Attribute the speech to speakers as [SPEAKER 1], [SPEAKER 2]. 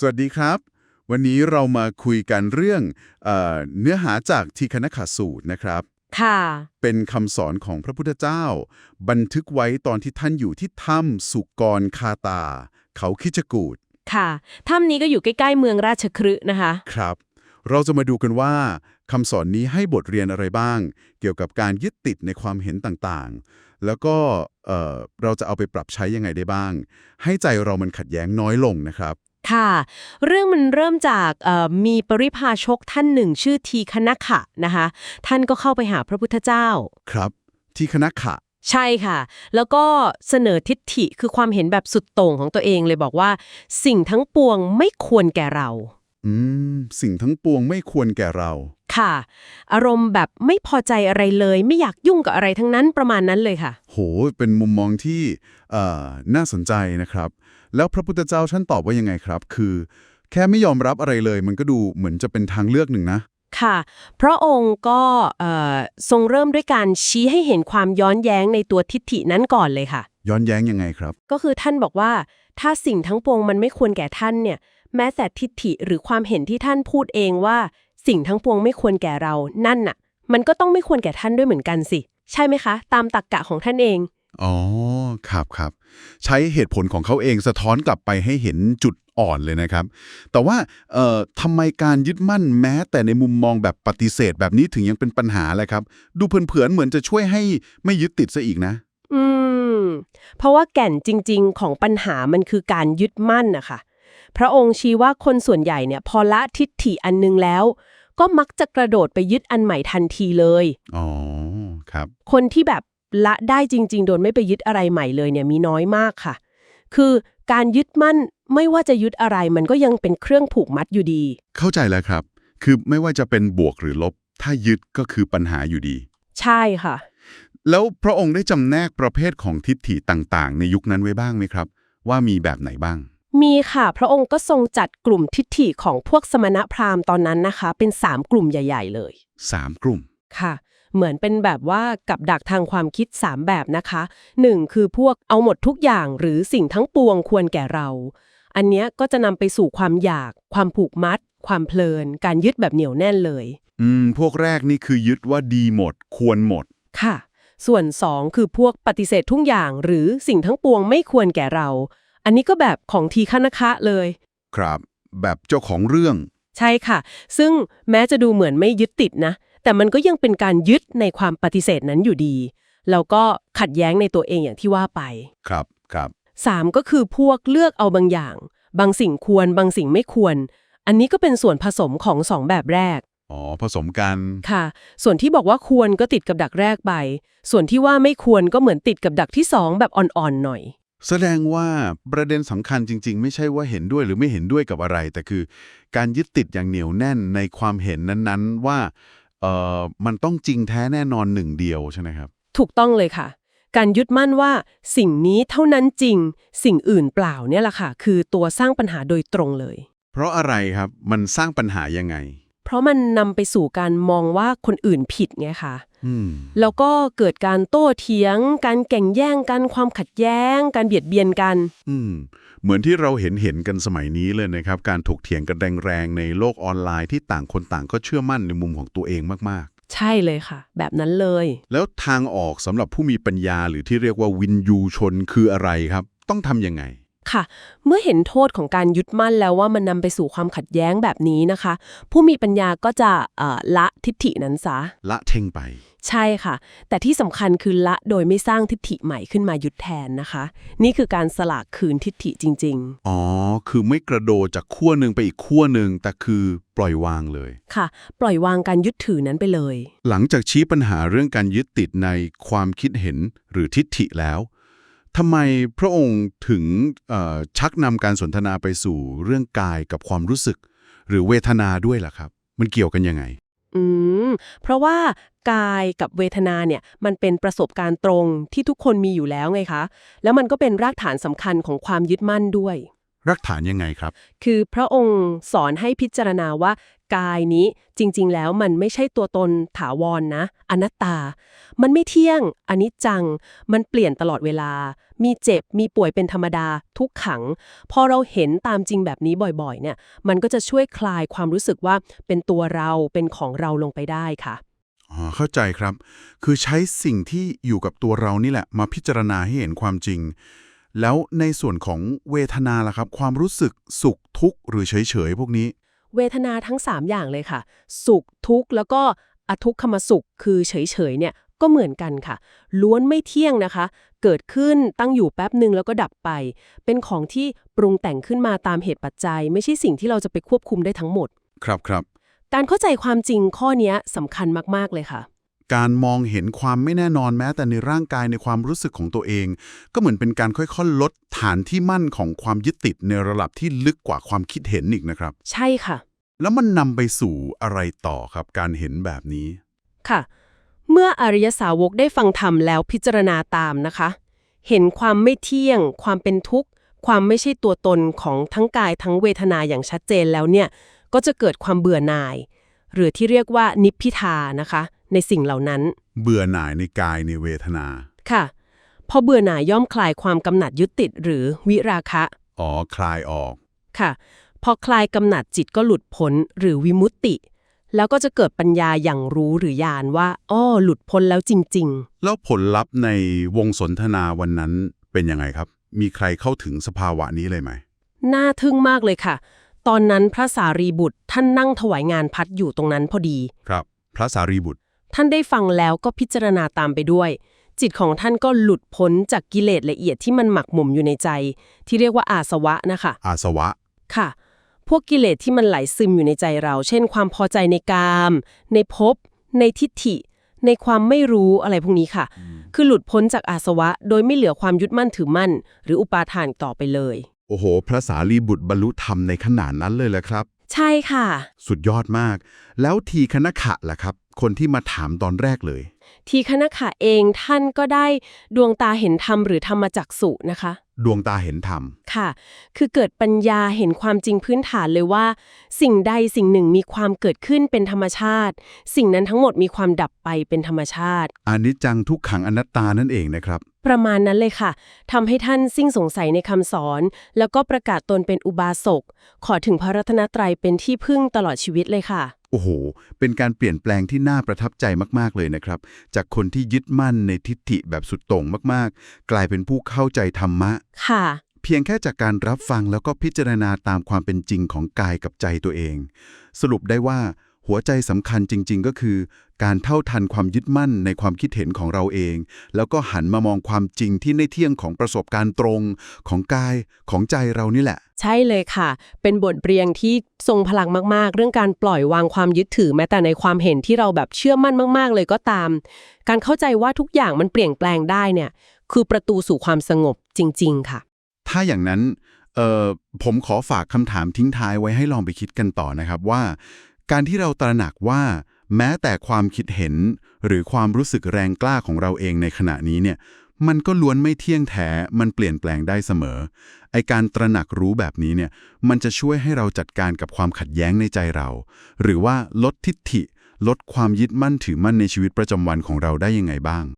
[SPEAKER 1] สวัสดีครับ วันนี้เรามาคุยกันเรื่องเออเนื้อหาจากทีคณขสูตรนะครับ
[SPEAKER 2] ค่ะ
[SPEAKER 1] เป็นคำสอนของพระพุทธเจ้า บันทึกไว้ตอนที่ท่านอยู่ที่ถ้ำสุกรคาตา เขาคิจกูด
[SPEAKER 2] ค่ะถ้ำนี้ก็อยู่ใกล้ ๆ เมืองราชคฤห์นะคะ
[SPEAKER 1] ครับ เราจะมาดูกันว่าคำสอนนี้ให้บทเรียนอะไรบ้าง เกี่ยวกับการยึดติดในความเห็นต่างๆ แล้วก็เอ่อเราจะเอาไปปรับใช้ยังไงได้บ้าง ให้ใจเรามันขัดแย้งน้อยลงนะครับ
[SPEAKER 2] ค่ะ เรื่องมันเริ่มจากเอ่อมีปริพาชกท่านหนึ่งชื่อทีคณขะนะคะ ท่านก็เข้าไปหาพระพุทธเจ้า
[SPEAKER 1] ครับ ที่คณะขะ
[SPEAKER 2] ใช่ค่ะ แล้วก็เสนอทิฏฐิคือความเห็นแบบสุดโต่งของตัวเองเลยบอกว่า สิ่งทั้งปวงไม่ควรแก่เรา
[SPEAKER 1] อืม สิ่งทั้งปวงไม่ควรแก่เรา
[SPEAKER 2] ค่ะ อารมณ์แบบไม่พอใจอะไรเลย ไม่อยากยุ่งกับอะไรทั้งนั้นประมาณนั้นเลยค่ะ
[SPEAKER 1] โห เป็นมุมมองที่เอ่อน่าสนใจนะครับ แล้วพระพุทธเจ้าท่านตอบว่ายังไงครับ คือ แค่ไม่ยอมรับอะไรเลย มันก็ดูเหมือนจะเป็นทางเลือกหนึ่งนะ
[SPEAKER 2] ค่ะ พระองค์ก็เอ่อทรงเริ่มด้วยการชี้ให้เห็นความย้อนแย้งในตัวทิฏฐินั้นก่อนเลยค่ะ
[SPEAKER 1] ย้อนแย้งยังไงครับ
[SPEAKER 2] ก็คือท่านบอกว่าถ้าสิ่งทั้งปวงมันไม่ควรแก่ท่านเนี่ย แม้แต่ทิฏฐิหรือความเห็นที่ท่านพูดเองว่า สิ่งทั้งปวงไม่ควรแก่เรานั่นน่ะ มันก็ต้องไม่ควรแก่ท่านด้วยเหมือนกันสิ ใช่ไหมคะ ตามตรรกกะของท่านเอง
[SPEAKER 1] อ๋อ ครับครับ ใช้เหตุผลของเขาเองสะท้อนกลับไปให้เห็นจุดอ่อนเลยนะครับ แต่ว่าเอ่อทำไมการยึดมั่นแม้ แต่ในมุมมองแบบปฏิเสธแบบนี้ถึงยังเป็นปัญหาเลยครับ ดูเผินๆเหมือนจะช่วยให้ไม่ยึดติดซะอีกนะ
[SPEAKER 2] อืม เพราะว่าแก่นจริง ๆ ของปัญหามันคือการยึดมั่นนะคะ พระองค์ชี้ว่าคนส่วนใหญ่เนี่ยพอละทิฏฐิอันนึงแล้ว ก็มักจะกระโดดไปยึดอันใหม่ทันทีเลย
[SPEAKER 1] อ๋อ ครับ
[SPEAKER 2] คนที่แบบละได้จริง ๆ โดยไม่ไปยึดอะไรใหม่เลยเนี่ยมีน้อยมากค่ะ คือการยึดมั่นไม่ว่าจะยึดอะไรมันก็ยังเป็นเครื่องผูกมัดอยู่ดี
[SPEAKER 1] เข้าใจแล้วครับ คือไม่ว่าจะเป็นบวกหรือลบ ถ้ายึดก็คือปัญหาอยู่ดี
[SPEAKER 2] ใช่ค่ะ
[SPEAKER 1] แล้วพระองค์ได้จำแนกประเภทของทิฏฐิต่างๆ ในยุคนั้นไว้บ้างไหมครับ ว่ามีแบบไหนบ้าง
[SPEAKER 2] มีค่ะ พระองค์ก็ทรงจัดกลุ่มทิฏฐิของพวกสมณพราหมณ์ตอนนั้นนะคะ เป็น 3 กลุ่มใหญ่ ๆ เลย
[SPEAKER 1] 3 กลุ่ม
[SPEAKER 2] ค่ะ เหมือนเป็นแบบว่ากับดักทางความคิด 3 แบบนะคะ 1. คือพวกเอาหมดทุกอย่างหรือสิ่งทั้งปวงควรแก่เรา อันเนี้ยก็จะนำไปสู่ความอยาก ความผูกมัด ความเพลิน การยึดแบบเหนียวแน่นเลย
[SPEAKER 1] อืม พวกแรกนี่คือยึดว่าดีหมด ควรหมด
[SPEAKER 2] ค่ะ ส่วน 2 คือพวกปฏิเสธทุกอย่างหรือสิ่งทั้งปวงไม่ควรแก่เรา อันนี้ก็แบบของทีฆนะคะเลย
[SPEAKER 1] ครับ แบบเจ้าของเรื่อง
[SPEAKER 2] ใช่ค่ะ ซึ่งแม้จะดูเหมือนไม่ยึดติดนะ แต่มันก็ยังเป็นการยึดในความปฏิเสธนั้นอยู่ดี แล้วก็ขัดแย้งในตัวเองอย่างที่ว่าไป
[SPEAKER 1] ครับครับ
[SPEAKER 2] 3ก็คือพวกเลือกเอาบางอย่าง บางสิ่งควรบางสิ่งไม่ควร อันนี้ก็เป็นส่วนผสมของสองแบบแรก
[SPEAKER 1] อ๋อ ผสมกัน
[SPEAKER 2] ค่ะ ส่วนที่บอกว่าควรก็ติดกับดักแรกไป ส่วนที่ว่าไม่ควรก็เหมือนติดกับดักที่สองแบบอ่อนๆหน่อย
[SPEAKER 1] แสดงว่าประเด็นสำคัญจริง ๆ ไม่ใช่ว่าเห็นด้วยหรือไม่เห็นด้วยกับอะไร แต่คือการยึดติดอย่างเหนียวแน่นในความเห็นนั้นๆ ว่าเอ่อมันต้องจริงแท้แน่นอนหนึ่งเดียวใช่ไหมครับ
[SPEAKER 2] ถูกต้องเลยค่ะ การยึดมั่นว่าสิ่งนี้เท่านั้นจริง สิ่งอื่นเปล่าเนี่ยแหละค่ะ คือตัวสร้างปัญหาโดยตรงเลย
[SPEAKER 1] เพราะอะไรครับมันสร้างปัญหายังไง
[SPEAKER 2] เพราะมันนำไปสู่การมองว่าคนอื่นผิดไงคะ
[SPEAKER 1] อืม
[SPEAKER 2] แล้วก็เกิดการโต้เถียง การแก่งแย่งกันความขัดแย้ง การเบียดเบียนกัน
[SPEAKER 1] อืมเหมือนที่เราเห็นเห็นกันสมัยนี้เลยนะครับ การถกเถียงกันแรงๆในโลกออนไลน์ที่ต่างคนต่างก็เชื่อมั่นในมุมของตัวเองมาก
[SPEAKER 2] ใช่เลยค่ะ แบบนั้นเลย
[SPEAKER 1] ๆแล้วทางออกสำหรับผู้มีปัญญาหรือที่เรียกว่าวินยูชนคืออะไรครับ ต้องทำยังไง
[SPEAKER 2] ค่ะ เมื่อเห็นโทษของการยึดมั่นแล้วว่ามันนำไปสู่ความขัดแย้งแบบนี้นะคะ ผู้มีปัญญาก็จะเอ่อละทิฏฐินั้นซะ
[SPEAKER 1] ละเท่งไป
[SPEAKER 2] ใช่ค่ะ แต่ที่สำคัญคือละโดยไม่สร้างทิฏฐิใหม่ขึ้นมายึดแทนนะคะ นี่คือการสลากคืนทิฏฐิจริง
[SPEAKER 1] อ๋อ คือไม่กระโดดจากขั้วหนึ่งไปอีกขั้วหนึ่งแต่คือปล่อยวางเลย
[SPEAKER 2] ๆค่ะ ปล่อยวางการยึดถือนั้นไปเลย
[SPEAKER 1] หลังจากชี้ปัญหาเรื่องการยึดติดในความคิดเห็นหรือทิฏฐิแล้ว ทำไมพระองค์ถึงชักนำการสนทนาไปสู่เรื่องกายกับความรู้สึก หรือเวทนาด้วยล่ะครับ มันเกี่ยวกันยังไง
[SPEAKER 2] อืม เพราะว่ากายกับเวทนาเนี่ยมันเป็นประสบการณ์ตรงที่ทุกคนมีอยู่แล้วไงคะ แล้วมันก็เป็นรากฐานสำคัญของความยึดมั่นด้วย
[SPEAKER 1] รักฐานยังไงครับ
[SPEAKER 2] คือพระองค์สอนให้พิจารณาว่า กายนี้จริง ๆ แล้วมันไม่ใช่ตัวตนถาวรนนะ อนัตตา มันไม่เที่ยงอนิจจัง มันเปลี่ยนตลอดเวลา มีเจ็บมีป่วยเป็นธรรมดา ทุกขัง พอเราเห็นตามจริงแบบนี้บ่อยๆ เนี่ย มันก็จะช่วยคลายความรู้สึกว่าเป็นตัวเราเป็นของเราลงไปได้ค่ะ
[SPEAKER 1] อ๋อเข้าใจครับ คือใช้สิ่งที่อยู่กับตัวเรานี่แหละ มาพิจารณาให้เห็นความจริง แล้วในส่วนของเวทนาล่ะครับ ความรู้สึกสุขทุกข์หรือเฉยๆ พวกนี้
[SPEAKER 2] เวทนาทั้ง 3 อย่างเลยค่ะ สุขทุกข์แล้วก็อทุกขมสุขคือเฉยๆเนี่ยก็เหมือนกันค่ะ ล้วนไม่เที่ยงนะคะ เกิดขึ้นตั้งอยู่แป๊บหนึ่งแล้วก็ดับไป เป็นของที่ปรุงแต่งขึ้นมาตามเหตุปัจจัย ไม่ใช่สิ่งที่เราจะไปควบคุมได้ทั้งหมด
[SPEAKER 1] ครับครับ
[SPEAKER 2] การเข้าใจความจริงข้อเนี้ยสำคัญมากๆเลยค่ะ
[SPEAKER 1] การมองเห็นความไม่แน่นอนแม้แต่ในร่างกายในความรู้สึกของตัวเอง ก็เหมือนเป็นการค่อยๆ ลดฐานที่มั่นของความยึดติดในระดับที่ลึกกว่าความคิดเห็นอีกนะครับ
[SPEAKER 2] ใช่ค่ะ
[SPEAKER 1] แล้วมันนำไปสู่อะไรต่อครับ การเห็นแบบนี้
[SPEAKER 2] ค่ะ เมื่ออริยสาวกได้ฟังธรรมแล้วพิจารณาตามนะคะ เห็นความไม่เที่ยง ความเป็นทุกข์ ความไม่ใช่ตัวตนของทั้งกายทั้งเวทนาอย่างชัดเจนแล้วเนี่ยก็จะเกิดความเบื่อหน่าย หรือที่เรียกว่านิพพิทานะคะ ในสิ่งเหล่านั้น
[SPEAKER 1] เบื่อหน่ายในกายในเวทนา
[SPEAKER 2] ค่ะ พอเบื่อหน่ายย่อมคลายความกำหนัดยึดติดหรือวิราคะ
[SPEAKER 1] อ๋อ คลายออก
[SPEAKER 2] ค่ะ พอคลายกำหนัดจิตก็หลุดพ้นหรือวิมุตติ แล้วก็จะเกิดปัญญาอย่างรู้หรือญาณว่า อ้อ หลุดพ้นแล้วจริง ๆ
[SPEAKER 1] แล้วผลลัพธ์ในวงสนทนาวันนั้นเป็นยังไงครับ มีใครเข้าถึงสภาวะนี้เลยไหม
[SPEAKER 2] น่าทึ่งมากเลยค่ะ ตอนนั้นพระสารีบุตรท่านนั่งถวายงานพัดอยู่ตรงนั้นพอดี
[SPEAKER 1] ครับ พระสารีบุตร
[SPEAKER 2] ท่านได้ฟังแล้วก็พิจารณาตามไปด้วย จิตของท่านก็หลุดพ้นจากกิเลสละเอียดที่มันหมักหมมอยู่ในใจ ที่เรียกว่าอาสวะนะคะ
[SPEAKER 1] อาสวะ
[SPEAKER 2] ค่ะ พวกกิเลสที่มันไหลซึมอยู่ในใจเรา เช่น ความพอใจในกาม ในภพ ในทิฏฐิ ในความไม่รู้อะไรพวกนี้ค่ะ คือหลุดพ้นจากอาสวะ โดยไม่เหลือความยึดมั่นถือมั่น หรืออุปาทานต่อไปเลย
[SPEAKER 1] โอ้โห พระสารีบุตรบรรลุธรรมในขนาดนั้นเลยแหละครับ
[SPEAKER 2] ใช่ค่ะ
[SPEAKER 1] สุดยอดมาก แล้วทีคณขะล่ะครับ คนที่มาถามตอนแรกเลย
[SPEAKER 2] ทีคณะขะเองท่านก็ได้ดวงตาเห็นธรรมหรือธรรมจักสุนะคะ
[SPEAKER 1] ดวงตาเห็นธรรม
[SPEAKER 2] ค่ะ คือเกิดปัญญาเห็นความจริงพื้นฐานเลยว่า สิ่งใดสิ่งหนึ่งมีความเกิดขึ้นเป็นธรรมชาติ สิ่งนั้นทั้งหมดมีความดับไปเป็นธรรมชาติ
[SPEAKER 1] อนิจจังทุกขังอนัตตานั่นเองนะครับ
[SPEAKER 2] ประมาณนั้นเลยค่ะทำให้ท่านสิ้นสงสัยในคำสอน แล้วก็ประกาศตนเป็นอุบาสก ขอถึงพระรัตนตรัยเป็นที่พึ่งตลอดชีวิตเลยค่ะ
[SPEAKER 1] โอ้โห เป็นการเปลี่ยนแปลงที่น่าประทับใจมากๆเลยนะครับ จากคนที่ยึดมั่นในทิฏฐิแบบสุดโต่งมากๆ กลายเป็นผู้เข้าใจธรรมะ
[SPEAKER 2] ค่ะ
[SPEAKER 1] เพียงแค่จากการรับฟังแล้วก็พิจารณาตามความเป็นจริงของกายกับใจตัวเอง สรุปได้ว่า หัวใจสำคัญจริง ๆ ก็คือ การเท่าทันความยึดมั่นในความคิดเห็นของเราเอง แล้วก็หันมามองความจริงที่ในเที่ยงของประสบการณ์ตรง ของกายของใจเรานี่แหละ
[SPEAKER 2] ใช่เลยค่ะ เป็นบทเรียนที่ทรงพลังมากๆ เรื่องการปล่อยวางความยึดถือแม้แต่ในความเห็นที่เราแบบเชื่อมั่นมาก ๆ เลยก็ตาม การเข้าใจว่าทุกอย่างมันเปลี่ยนแปลงได้เนี่ย คือประตูสู่ความสงบจริง ๆ ค่ะ
[SPEAKER 1] ถ้าอย่างนั้นเอ่อผมขอฝากคำถามทิ้งท้ายไว้ให้ลองไปคิดกันต่อนะครับว่า การที่เราตระหนักว่า แม้แต่ความคิดเห็น หรือความรู้สึกแรงกล้าของเราเองในขณะนี้เนี่ยมันก็ล้วนไม่เที่ยงแท้ มันเปลี่ยนแปลงได้เสมอ ไอการตระหนักรู้แบบนี้เนี่ย มันจะช่วยให้เราจัดการกับความขัดแย้งในใจเรา หรือว่าลดทิฏฐิ ลดความยึดมั่นถือมั่นในชีวิตประจำวันของเราได้ยังไงบ้าง